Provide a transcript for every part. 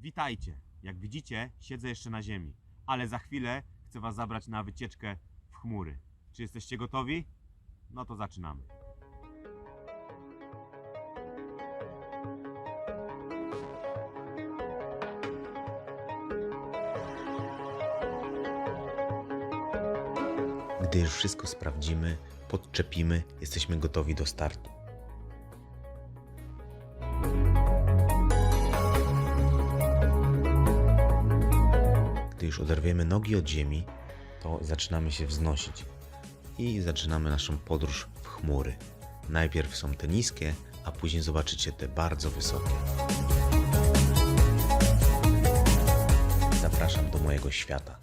Witajcie. Jak widzicie, siedzę jeszcze na ziemi, ale za chwilę chcę was zabrać na wycieczkę w chmury. Czy jesteście gotowi? No to zaczynamy. Gdy już wszystko sprawdzimy, podczepimy, jesteśmy gotowi do startu. Gdy już oderwiemy nogi od ziemi, to zaczynamy się wznosić i zaczynamy naszą podróż w chmury. Najpierw są te niskie, a później zobaczycie te bardzo wysokie. Zapraszam do mojego świata.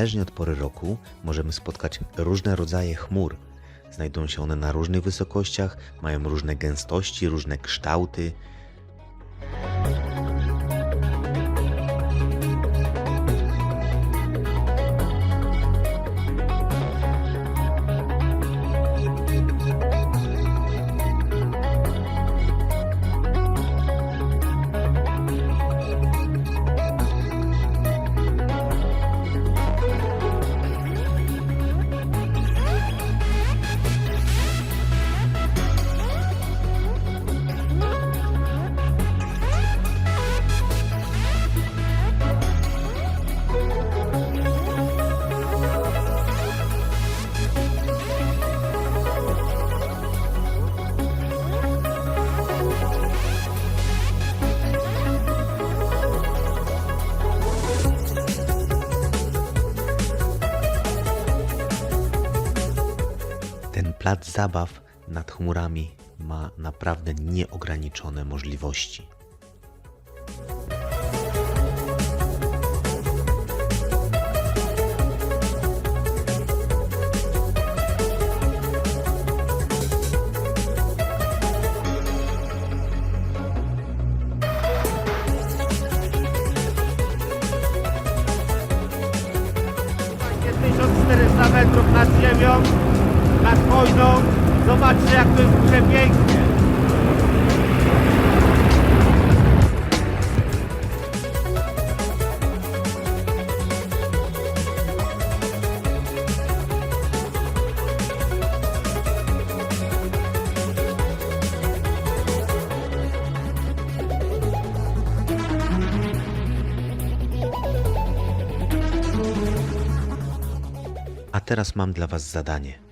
Zależnie od pory roku możemy spotkać różne rodzaje chmur. Znajdują się one na różnych wysokościach, mają różne gęstości, różne kształty. Plac zabaw nad chmurami ma naprawdę nieograniczone możliwości. Jest 1400 metrów nad ziemią, nad wojną. Zobaczcie jak to jest przepięknie. A teraz mam dla Was zadanie.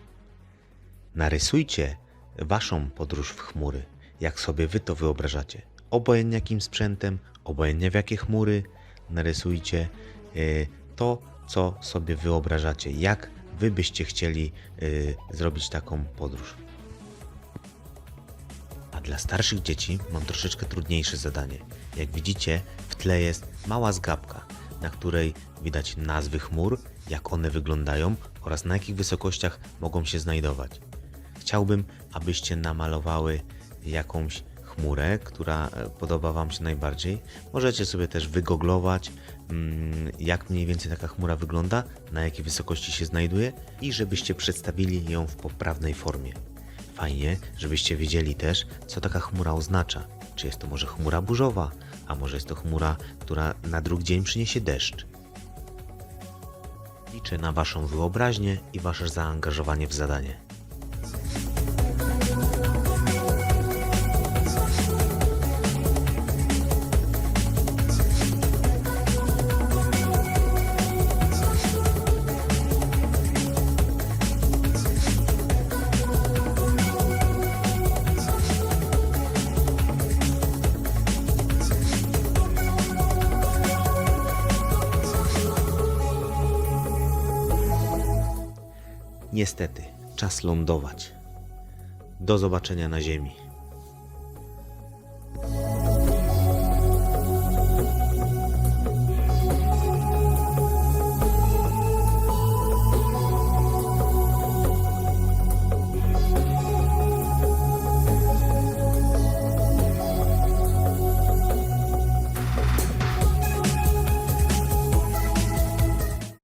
Narysujcie Waszą podróż w chmury, jak sobie Wy to wyobrażacie. Obojętnie jakim sprzętem, obojętnie w jakie chmury, narysujcie y, to, co sobie wyobrażacie, jak Wy byście chcieli y, zrobić taką podróż. A dla starszych dzieci mam troszeczkę trudniejsze zadanie. Jak widzicie, w tle jest mała zgabka, na której widać nazwy chmur, jak one wyglądają oraz na jakich wysokościach mogą się znajdować. Chciałbym, abyście namalowały jakąś chmurę, która e, podoba Wam się najbardziej. Możecie sobie też wygoglować, mm, jak mniej więcej taka chmura wygląda, na jakiej wysokości się znajduje i żebyście przedstawili ją w poprawnej formie. Fajnie, żebyście wiedzieli też, co taka chmura oznacza. Czy jest to może chmura burzowa, a może jest to chmura, która na drugi dzień przyniesie deszcz. Liczę na Waszą wyobraźnię i Wasze zaangażowanie w zadanie. Niestety, czas lądować. Do zobaczenia na Ziemi.